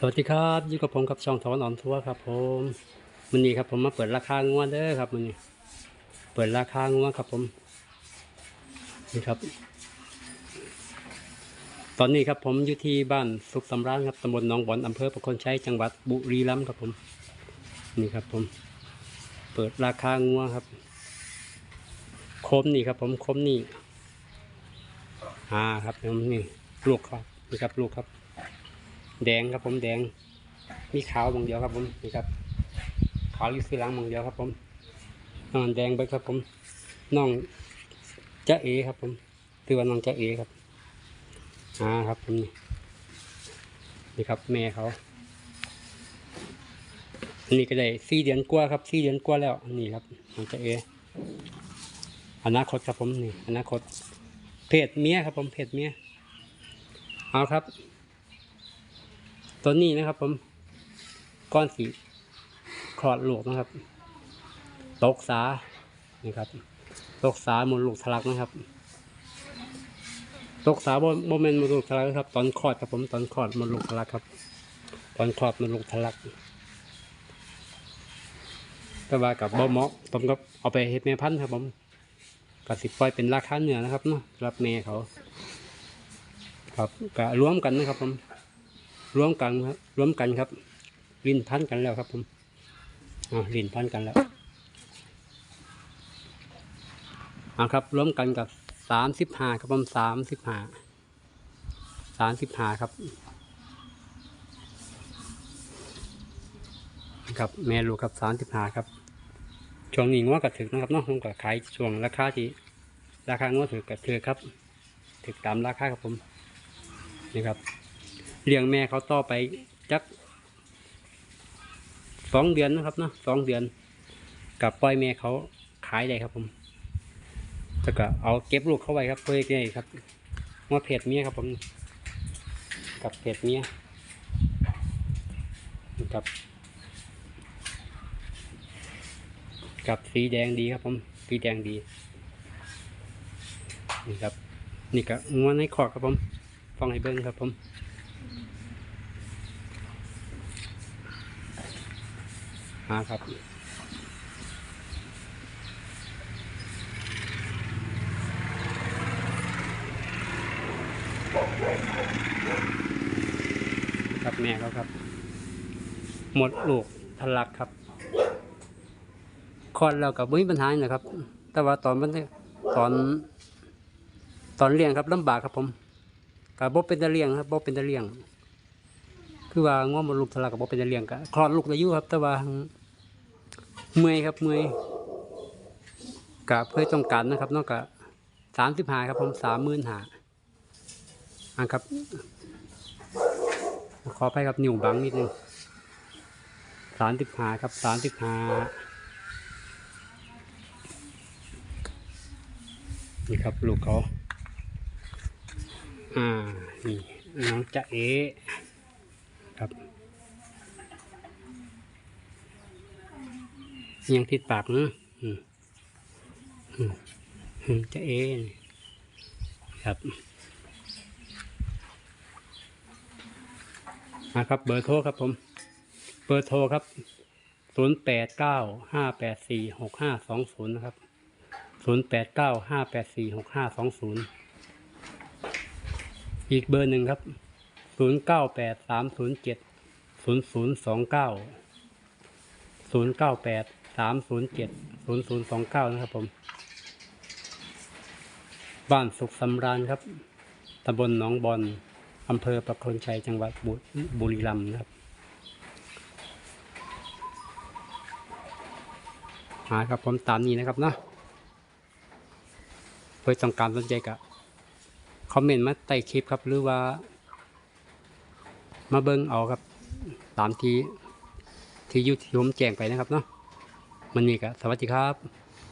สวัสดีครับอยู่กับผมกับช่องทอนออนทัวร์ครับ ผมมันนี้ครับผมมาเปิดราคางวดเด้อครับมันนี้เปิดราคางวดครับผมนี่ครับ ตอนนี้ครับผมอยู่ที่บ้านสุขสำราญครับตำบลหนองบอนอำเภอประคนชัยจังหวัดบุรีรัมย์ครับผมนี่ครับผม เปิดราคางัวครับคมนี่ครับผมคมนี่อ่าครับผมนี่ลูกครับนี่ครับลูกครับ แดงครับผมแดง มีขาวบางเดียวครับผมนี่ครับขาวอยู่สีหลังบางเดียวครับผมนอนแดงไปครับผมน้องจ๊ะเอครับผมคือว่าน้องจ๊ะเอครับอ่าครับผมนี่นี่ครับแม่เขาอันนี้ก็ได้สี่เดือนกว่าครับสี่เดือนกว่าแล้วนี่ครับน้องจ๊ะเออนาคตครับผมนี่อนาคตเพศเมียครับผมเพศเมียเอาครับ ตัวนี้นะครับผมก้อนสีคลอดลูกนะครับ ตกสานี่ครับ ตกสาหมดลูกทะลักนะครับ ตกสาโมเมนต์มดลูกทะลักนะครับ ตอนคลอดครับผมตอนคลอดหมดลูกทะลักครับ ตอนคลอดหมดลูกทะลักแต่ว่ากับบ่เหมาะผมก็เอาไปเฮ็ดแม่พันธุ์ครับผมกับสิบปล่อยเป็นราคาเหนือนะครับเนาะรับแม่เขา ครับก็รวมกันนะครับผม รวมกันครับรวมกันครับลินพันกันแล้วครับผมอ่าลินพันกันแล้วอ่าครับรวมกันกับสามสิบห้าครับผมสามสิบห้าสามสิบห้าครับครับแม่ลูกครับสามสิบห้าครับช่วงนี้งวกระถึกนะครับเนาะผมก็ขายช่วงราคาที่ราคางวถึกกระถือครับ ถึกตามราคาครับผมนี่ครับ เลี้ยงแม่เขาต่อไปจักสองเดือนนะครับเนาะสองเดือน กับปล่อยแม่เขาขายได้ครับผมแล้วก็เอาเก็บลูกเข้าไว้ครับเพื่อให้ครับว่าเพจเมียครับผมกับเพจเมียกับกับสีแดงดีครับผมสีแดงดีนี่ครับนี่ก็งวนในคอกครับผมฟังให้เบิ้งครับผม หาครับครับแม่เขาครับ หมดลูกทะลักครับคลอดแล้วกับไม่มีปัญหานะครับ แต่ว่าตอนมันตอนตอนเลี้ยงครับลำบากครับผม กับบ่เป็นตะเลียงครับบ่เป็นตะเลียง คือว่าง้อมดลูกทะลักกับบ่เป็นตะเลียงก็คลอดลูกได้อยู่ครับ แต่ว่าเมื่อยครับเมื่อยกับเพื่อต้องการนะครับนอกจากสามสิบห้าครับผมสามหมื่นห้าอะครับ ขอไปครับนิ้วบังนิดนึงสามสิบห้าครับสามสิบห้านี่ครับลูกเขา อ่า นี่น้องจะเอครับยังติดปากนะอืมอืมอืมจะเอ้ครับมาครับเบอร์โทรครับผม เบอร์โทรครับศูนย์แปดเก้าห้าแปดสี่หกห้าสองศูนย์นะครับศูนย์แปดเก้าห้าแปดสี่หกห้าสองศูนย์ อีกเบอร์หนึ่งครับศูนย์เก้าแปดสามศูนย์เจ็ดศูนย์ศูนย์สองเก้าศูนย์เก้าแปดสามศูนย์เจ็ดศูนย์ศูนย์สองเก้านะครับผม บ้านสุขสำราญครับ ตำบลหนองบอนอำเภอประโคนชัย จังหวัดบุบุรีรัมย์นะครับ หาครับผมตามนี้นะครับเนาะเพื่อต้องการสนใจกับ อมเมนต์มาใต้คลิปครับ หรือว่า มาเบิ้งเอาครับ ตามที่ที่ยูที่ผมแจ้งไปนะครับเนาะมันมีกับสวัสดีครับ